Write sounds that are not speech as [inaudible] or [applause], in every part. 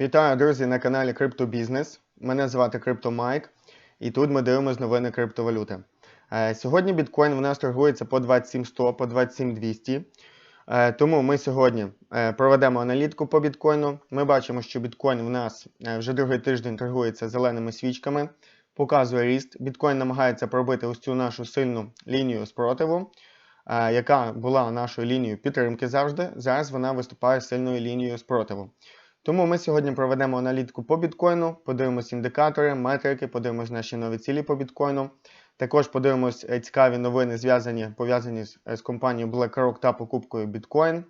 Вітаю, друзі, на каналі Криптобізнес. Мене звати CryptoMike, і тут ми дивимося новини криптовалюти. Е, Сьогодні біткоін у нас торгується по 27100, по 27200. Е, Тому ми сьогодні е, проведемо аналітику по біткоїну. Ми бачимо, що біткоін у нас вже другий тиждень торгується зеленими свічками, показує ріст. Біткоін намагається пробити ось цю нашу сильну лінію спротиву, яка була нашою лінією підтримки завжди. Зараз вона виступає сильною лінією спротиву. Тому ми сьогодні проведемо аналітику по біткоїну, подивимось індикатори, метрики, подивимось наші нові цілі по біткоїну. Також подивимось е, цікаві новини, зв'язані пов'язані з, з компанією BlackRock та покупкою біткоін.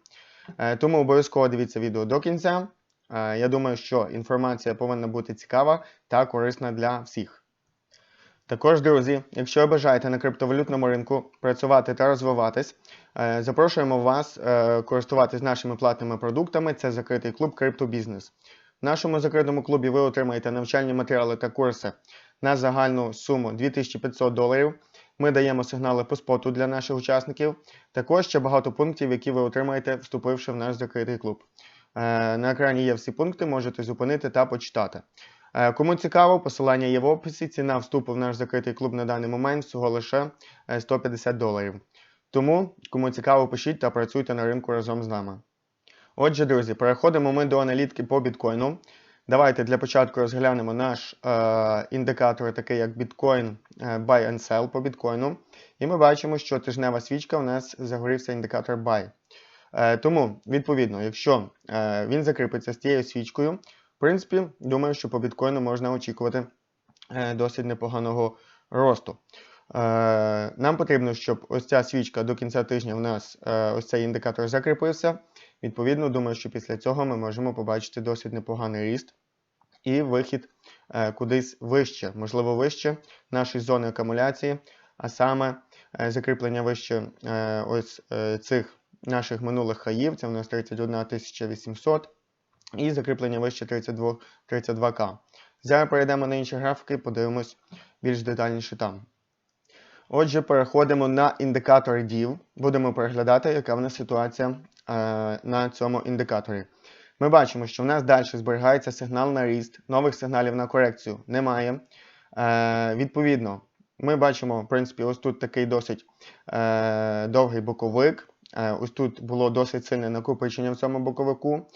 Е, Тому обов'язково дивіться відео до кінця. Е, Я думаю, що інформація повинна бути цікава та корисна для всіх. Також, друзі, якщо бажаєте на криптовалютному ринку працювати та розвиватись, е, запрошуємо вас е, користуватись нашими платними продуктами. Це закритий клуб Криптобізнес. В нашому закритому клубі ви отримаєте навчальні матеріали та курси на загальну суму 2500 доларів. Ми даємо сигнали по споту для наших учасників. Також ще багато пунктів, які ви отримаєте, вступивши в наш закритий клуб. Е, На екрані є всі пункти, можете зупинити та почитати. Е, Кому цікаво, посилання є в описі. Ціна вступу в наш закритий клуб на даний момент всього лише е, 150 доларів. Тому, кому цікаво, пишіть та працюйте на ринку разом з нами. Отже, друзі, переходимо ми до аналітики по біткоїну. Давайте для початку розглянемо наш е, індикатор, такий як біткоін е, Buy and Sell по біткоїну. І ми бачимо, що тижнева свічка у нас загорівся індикатор Buy. Е, тому, відповідно, якщо е, він закріпиться з тією свічкою, в принципі, думаю, що по біткоїну можна очікувати е, досить непоганого росту. Е, Нам потрібно, щоб ось ця свічка до кінця тижня у нас е, ось цей індикатор закріпився. Відповідно, думаю, що після цього ми можемо побачити досить непоганий ріст і вихід кудись вище, можливо, вище нашої зони акумуляції, а саме закріплення вище ось цих наших минулих хаїв, це у нас 31 800, і закріплення вище 32, 32К. Зараз перейдемо на інші графіки, подивимось більш детальніше там. Отже, переходимо на індикатор DIV. Будемо переглядати, яка в нас ситуація е, на цьому індикаторі. Ми бачимо, що в нас далі зберігається сигнал на ріст, нових сигналів на корекцію немає. Е, відповідно, ми бачимо, в принципі, ось тут такий досить е, довгий боковик. Е, ось тут було досить сильне накопичення в цьому боковику.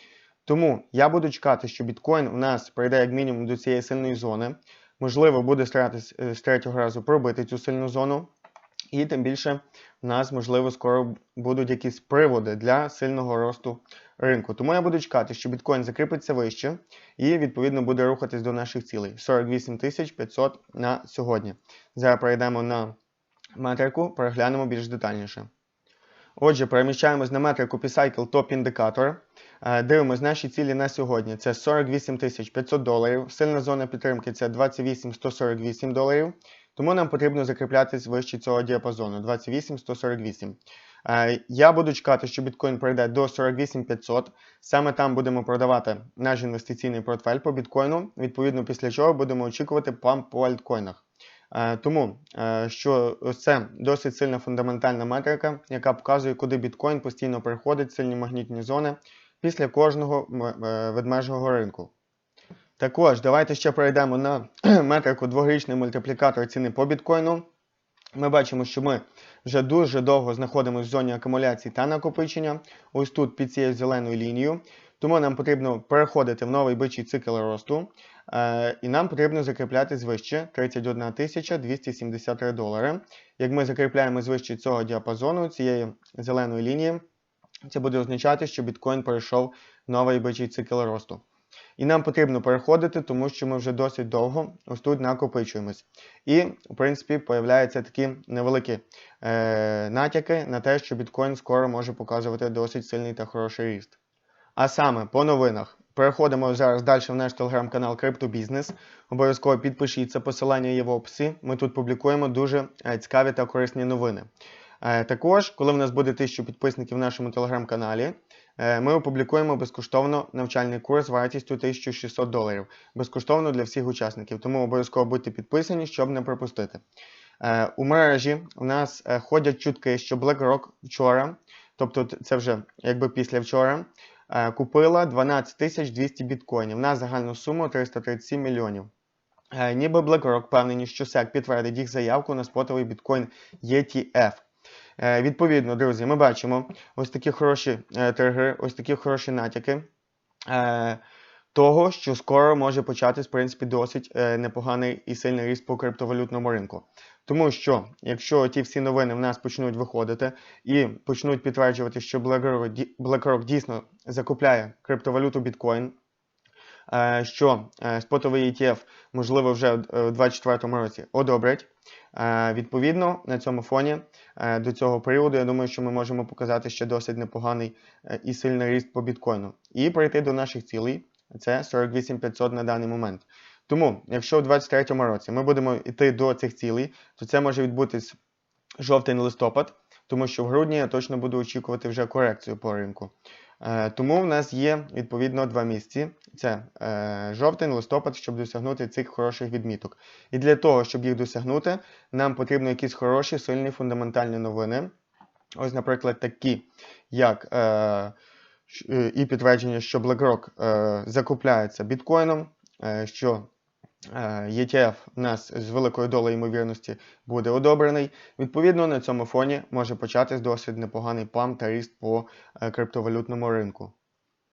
Тому я буду чекати, що біткоін у нас прийде як мінімум до цієї сильної зони. Можливо, буде старатись е, з третього разу пробити цю сильну зону. І тим більше в нас, можливо, скоро будуть якісь приводи для сильного росту ринку. Тому я буду чекати, що біткоін закріпиться вище і, відповідно, буде рухатись до наших цілей. 48 500 на сьогодні. Зараз перейдемо на метрику, переглянемо більш детальніше. Отже, переміщаємось на метрику P-Cycle Top індикатор. Е, Дивимось наші цілі на сьогодні. Це 48 500 доларів. Сильна зона підтримки це 28 148 доларів. Тому нам потрібно закріплятись вище цього діапазону 28-148. Е, Я буду чекати, що біткоін пройде до 48 500. Саме там будемо продавати наш інвестиційний портфель по біткоїну. Відповідно, після чого будемо очікувати памп по альткоїнах. Е, Тому е, що це досить сильна фундаментальна метрика, яка показує, куди біткоін постійно переходить сильні магнітні зони після кожного е, ведмежого ринку. Також давайте ще перейдемо на [clears throat] метрику дворічний мультиплікатор ціни по біткоїну. Ми бачимо, що ми вже дуже довго знаходимося в зоні акумуляції та накопичення, ось тут під цією зеленою лінією. Тому нам потрібно переходити в новий бичий цикл росту. Е, і нам потрібно закріплятись вище 31 273 долари. Як ми закріпляємо вище цього діапазону, цієї зеленої лінії, це буде означати, що біткоін перейшов в новий бичий цикл росту. І нам потрібно переходити, тому що ми вже досить довго ось тут накопичуємось. І, в принципі, появляються такі невеликі е, натяки на те, що біткоін скоро може показувати досить сильний та хороший ріст. А саме по новинах. Переходимо зараз далі в наш телеграм-канал Криптобізнес. Обов'язково підпишіться, посилання є в описі. Ми тут публікуємо дуже е, цікаві та корисні новини. Е, Також, коли в нас буде 1000 підписників в нашому телеграм-каналі, е, ми опублікуємо безкоштовно навчальний курс вартістю 1600 доларів. Безкоштовно для всіх учасників. Тому обов'язково будьте підписані, щоб не пропустити. Е, У мережі у нас ходять чутки, що BlackRock вчора, тобто це вже якби після вчора, купила 12 тисяч 200 біткоїнів на загальну суму 337 мільйонів. Ніби BlackRock впевнені, що SEC підтвердить їх заявку на спотовий біткоін ETF. Е, Відповідно, друзі, ми бачимо ось такі хороші е, торги, ось такі хороші натяки е, того, що скоро може початись, в принципі, досить непоганий і сильний ріст по криптовалютному ринку. Тому що, якщо ті всі новини в нас почнуть виходити і почнуть підтверджувати, що BlackRock, дійсно закупляє криптовалюту біткоін, що е, спотовий ETF, можливо, вже в 2024 році одобрять. Е, Відповідно, на цьому фоні е, до цього періоду, я думаю, що ми можемо показати ще досить непоганий е, і сильний ріст по біткоїну. І прийти до наших цілей. Це 48500 на даний момент. Тому, якщо у 2023 році ми будемо йти до цих цілей, то це може відбутись жовтень-листопад, тому що в грудні я точно буду очікувати вже корекцію по ринку. Е, тому в нас є відповідно два місяці: це е, жовтень, листопад, щоб досягнути цих хороших відміток. І для того, щоб їх досягнути, нам потрібно якісь хороші, сильні фундаментальні новини. Ось, наприклад, такі, як е, і підтвердження, що BlackRock закупляється біткоїном, що ETF у нас з великою долею ймовірності буде одобрений. Відповідно, на цьому фоні може початись досить непоганий пам та ріст по е, криптовалютному ринку.